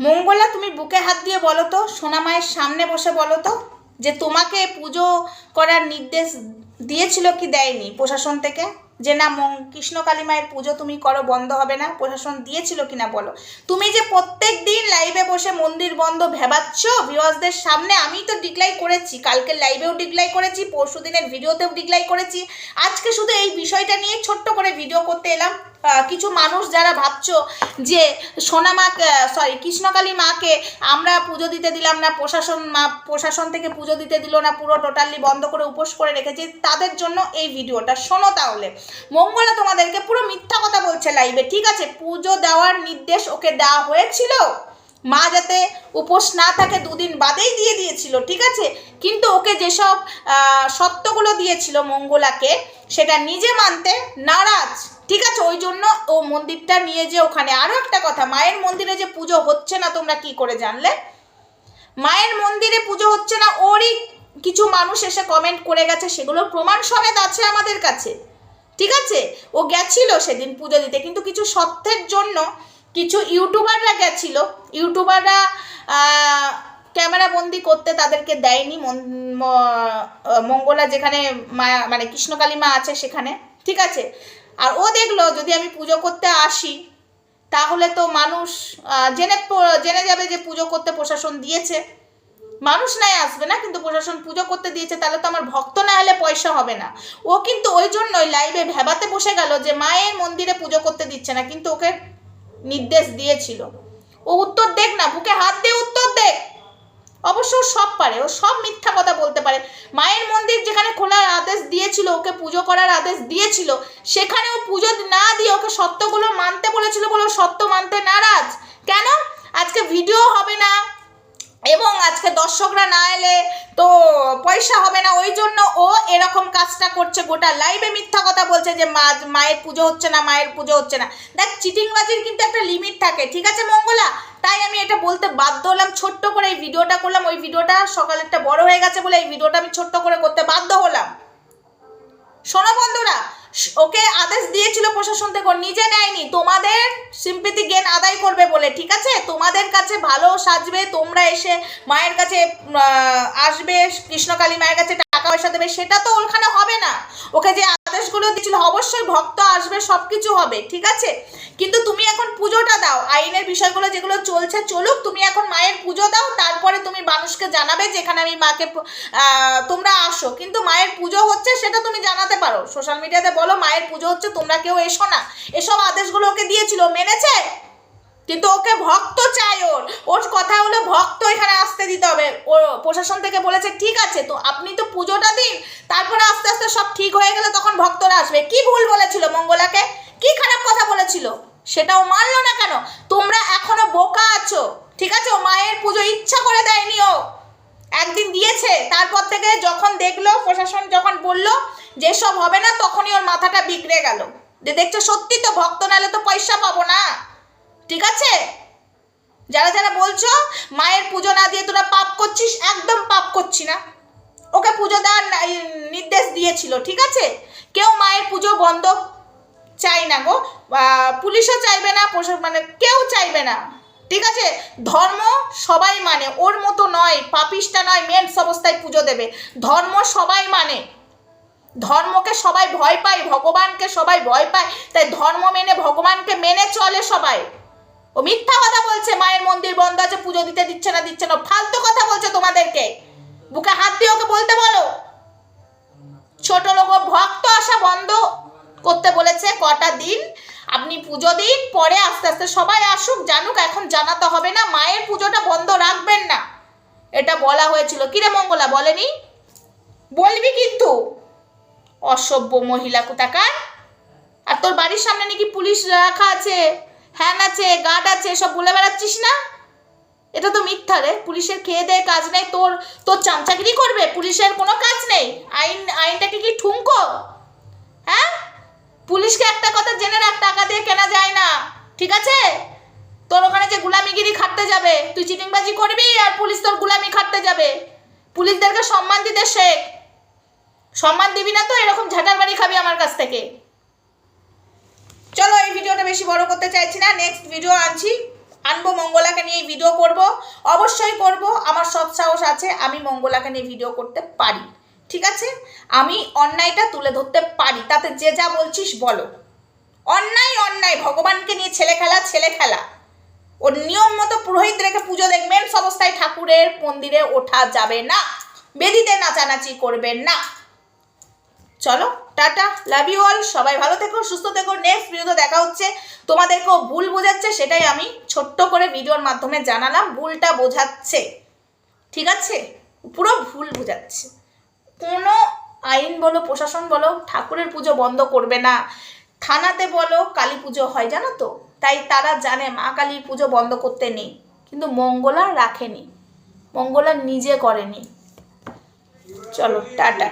মঙ্গলা, তুমি বুকে হাত দিয়ে বলো তো, সোনা মায়ের সামনে বসে বলো তো, যে তোমাকে পুজো করার নির্দেশ দিয়েছিল কি দেয়নি প্রশাসন থেকে? যে না, মং- কৃষ্ণকালী মায়ের পুজো তুমি করো, বন্ধ হবে না, প্রশাসন দিয়েছিল কি না বলো? তুমি যে প্রত্যেক দিন লাইভে বসে মন্দির বন্ধ ভেবাচ্ছ ভিউয়ার্সদের সামনে আমি তো ডিক্লাই করেছি, কালকে লাইভেও ডিক্লাই করেছি পরশু দিনের ভিডিওতেও ডিক্লাই করেছি, আজকে শুধু এই বিষয়টা নিয়ে ছোট্ট করে ভিডিও করতে এলাম। কিছু মানুষ যারা ভাবছ যে সোনা মা সরি কৃষ্ণকালী মাকে আমরা পুজো দিতে দিলাম না, প্রশাসন মা, প্রশাসন থেকে পুজো দিতে দিল না, পুরো টোটালি বন্ধ করে উপোস করে রেখেছি, তাদের জন্য এই ভিডিওটা। শোনো তাহলে, মঙ্গলা তোমাদেরকে পুরো মিথ্যা কথা বলছে লাইভে ঠিক আছে? পুজো দেওয়ার নির্দেশ ওকে দেওয়া হয়েছিল। মা যাতে উপোস না থাকে দুদিন বাদেই দিয়ে দিয়েছিল, ঠিক আছে? কিন্তু ওকে যেসব সত্যগুলো দিয়েছিল মঙ্গলাকে, সেটা নিজে মানতে নারাজ। আছে ওই জন্য ও মন্দিরটা নিয়ে যে ওখানে। আরও একটা কথা, মায়ের মন্দিরে যে পুজো হচ্ছে না, তোমরা কি করে জানলে? মায়ের মন্দিরে পুজো হচ্ছে না, ওরই কিছু মানুষ এসে কমেন্ট করে গেছে সেগুলোর প্রমাণ সমেত আছে আমাদের কাছে। ঠিক আছে? ও গেছিল সেদিন পুজো দিতে, কিন্তু কিছু সত্যের জন্য কিছু ইউটিউবাররা গেছিল। ইউটিউবাররা ক্যামেরা বন্দি করতে তাদেরকে দেয়নি মঙ্গলা যেখানে মা মানে কৃষ্ণকালী মা আছে সেখানে। ঠিক আছে? আর ও দেখল, যদি আমি পুজো করতে আসি, তাহলে তো মানুষ জেনে জেনে যাবে যে পুজো করতে প্রশাসন দিয়েছে। মানুষ নাই আসবে না, কিন্তু প্রশাসন পুজো করতে দিয়েছে, তাহলে তো আমার ভক্ত না হলে পয়সা হবে না। ও কিন্তু ওই জন্যই লাইভে ভেবাতে বসে গেল যে মায়ের মন্দিরে পুজো করতে দিচ্ছে না, কিন্তু ওকে নির্দেশ দিয়েছিল। ও উত্তর দেখ না, বুকে হাত দিয়ে উত্তর দেখ। অবশ্য সব পারে, ও সব মিথ্যা কথা বলতে পারে। মায়ের আদেশ দিয়েছিল, ওকে পুজো করার আদেশ দিয়েছিল সেখানে ও পুজো না দিয়ে ওকে সত্যগুলো মানতে বলেছিল বলে সত্য মানতে নারাজ। কেন? আজকে ভিডিও হবে না, এবং আজকে দর্শকরা না এলে তো পয়সা হবে না। ওই জন্য ও এরকম কাজটা করছে, গোটা লাইভে মিথ্যা কথা বলছে যে মা, মায়ের পুজো হচ্ছে না, মায়ের পুজো হচ্ছে না। দেখ, চিটিংবাজির কিন্তু একটা লিমিট থাকে, ঠিক আছে মঙ্গলা? তাই আমি এটা বলতে বাধ্য হলাম, ছোট্ট করে এই ভিডিওটা করলাম। ওই ভিডিওটা সকালেরটা বড় হয়ে গেছে বলে এই ভিডিওটা আমি ছোট্ট করে করতে বাধ্য হলাম। শোনো বন্ধুরা ওকে আদেশ দিয়েছিল প্রশাসন থেকে নিজে নেয়নি। তোমাদের সিম্পিতি জ্ঞান আদায় করবে বলে, ঠিক আছে? তোমাদের কাছে ভালো সাজবে, তোমরা এসে মায়ের কাছে আসবে, কৃষ্ণকালী মায়ের কাছে টাকা পয়সা দেবে, সেটা তো ওখানে হবে না। ওকে যে আদেশগুলো দিয়েছিল, অবশ্যই ভক্ত আসবে সব কিছু হবে, ঠিক আছে? কিন্তু তুমি এখন পুজোটা দাও, আইনের বিষয়গুলো যেগুলো চলছে চলুক, তুমি এখন মায়ের পুজো দাও, তারপরে তুমি মানুষকে জানাবে যেখানে আমি মাকে তোমরা আসো। কিন্তু মায়ের পুজো হচ্ছে সেটা তুমি জানাতে পারো। সোশ্যাল মিডিয়াতে বলো, মায়ের পুজো হচ্ছে তোমরা কেউ এসো না। এসব আদেশগুলো ওকে দিয়েছিল, মেনেছে? কিন্তু ওকে ভক্ত চাই ওর। ওর কথা হলো ভক্ত এখানে আসতে দিতে হবে। ও প্রশাসন থেকে বলেছে, ঠিক আছে, তো আপনি তো পুজোটা দিন, তারপরে আস্তে আস্তে সব ঠিক হয়ে গেলে তখন ভক্তরা আসবে। কি ভুল বলেছিল মঙ্গলাকে? কি খারাপ কথা বলেছিল? সেটাও মানলো না কেন? তোমরা এখনও বোকা আছো। ঠিক আছে, ও মায়ের পুজো ইচ্ছা করে দেয়নি ও। একদিন দিয়েছে, তারপর থেকে যখন দেখল, প্রশাসন যখন বলল যে সব হবে না, তখনই ওর মাথাটা বিগড়ে গেল। যে দেখছ, সত্যি তো ভক্ত নালে তো পয়সা পাবো না। ঠিক আছে? যারা যারা বলছো, মায়ের পুজো না দিয়ে তোরা পাপ করছিস, একদম পাপ করছি না। ওকে পুজো দেওয়ার নির্দেশ দিয়েছিল, ঠিক আছে? কেউ মায়ের পুজো বন্ধ চাই না গো। পুলিশও চাইবে না মানে কেউ চাইবে না। ঠিক আছে? ধর্ম সবাই মানে ওর মতো নয়, পাপিষ্টা নয় মেন্স অবস্থায় পুজো দেবে। ধর্ম সবাই মানে। ধর্মকে সবাই ভয় পায়, ভগবানকে সবাই ভয় পায়, তাই ধর্ম মেনে ভগবানকে মেনে চলে সবাই। ও মিথ্যা কথা বলছে, মায়ের মন্দির বন্ধ আছে, পুজো দিতে দিচ্ছে না দিচ্ছে না। ফালতু কথা বলছে তোমাদেরকে। বুকে হাত দিয়ে ওকে বলতে বলো। ছোট লোক ভক্ত আসা বন্ধ করতে বলেছে কটা দিন। আপনি পুজো দিন, পরে আস্তে আস্তে সবাই আসুক, জানুক, এখন জানাতে হবে না, মায়ের পুজোটা বন্ধ রাখবেন না। এটা বলা হয়েছিল। কিরে মঙ্গলা, বলেনি? বলবি কিন্তু। অসভ্য মহিলা কোথাকার? আর তোর বাড়ির সামনে নাকি পুলিশ রাখা আছে? হ্যান আছে গার্ড আছে, সব বলে বেড়াচ্ছিস না? এটা তো মিথ্যা রে। পুলিশের খেয়ে দেয় কাজ নেই, তোর তোর চামচাগিরি করবে? পুলিশের কোনো কাজ নেই। আইন, আইনটাকে কি ঠুনকো হ্যাঁ? পুলিশকে একটা কথা জেনে রাখ, টাকা দিয়ে কেনা যায় না। ঠিক আছে? তোর ওখানে যে গুলামিগিরি খাটতে যাবে, তুই চিটিংবাজি করবি আর পুলিশ তোর গুলামি খাটতে যাবে। পুলিশদেরকে সম্মান দিতে শেখ। সম্মান দিবি না তো, এরকম ঝাঁটার বাড়ি খাবি আমার কাছ থেকে। চলো এই ভিডিওটা বেশি বড় করতে চাইছি না। নেক্সট ভিডিও আনছি। আনব মঙ্গলাকে নিয়ে ভিডিও করব। অবশ্যই করব। আমার সৎ সাহস আছে, আমি মঙ্গলাকে নিয়ে ভিডিও করতে পারি। ঠিক আছে? আমি অন্যায়টা তুলে ধরতে পারি। তাতে যে যা বলছিস বলো। অন্যায় অন্যায়। ভগবানকে নিয়ে ছেলে খেলা ছেলে খেলা। ওর নিয়ম মতো পুরোহিত রেখে পুজো দেখবেন অবস্থায় ঠাকুরের মন্দিরে ওঠা যাবে না। বেদিতে নাচানাচি করবেন না। চলো, টাটা লাভ ইউ অল সবাই ভালো থেকো, সুস্থ থেকো নেক্সট ভিডিওতে দেখা হচ্ছে। তোমাদেরকেও ভুল বোঝাচ্ছে, সেটাই আমি ছোট্ট করে ভিডিওর মাধ্যমে জানালাম, ভুলটা বোঝাচ্ছে। ঠিক আছে? পুরো ভুল বোঝাচ্ছে। কোনো আইন বলো, প্রশাসন বলো, ঠাকুরের পুজো বন্ধ করবে না। থানাতে বলো, কালী পুজো হয়, জানো তো? তাই তারা জানে, মা কালীর পুজো বন্ধ করতে নেই। কিন্তু মঙ্গলা রাখেনি। মঙ্গলা নিজে করেনি। চলো, টাটা।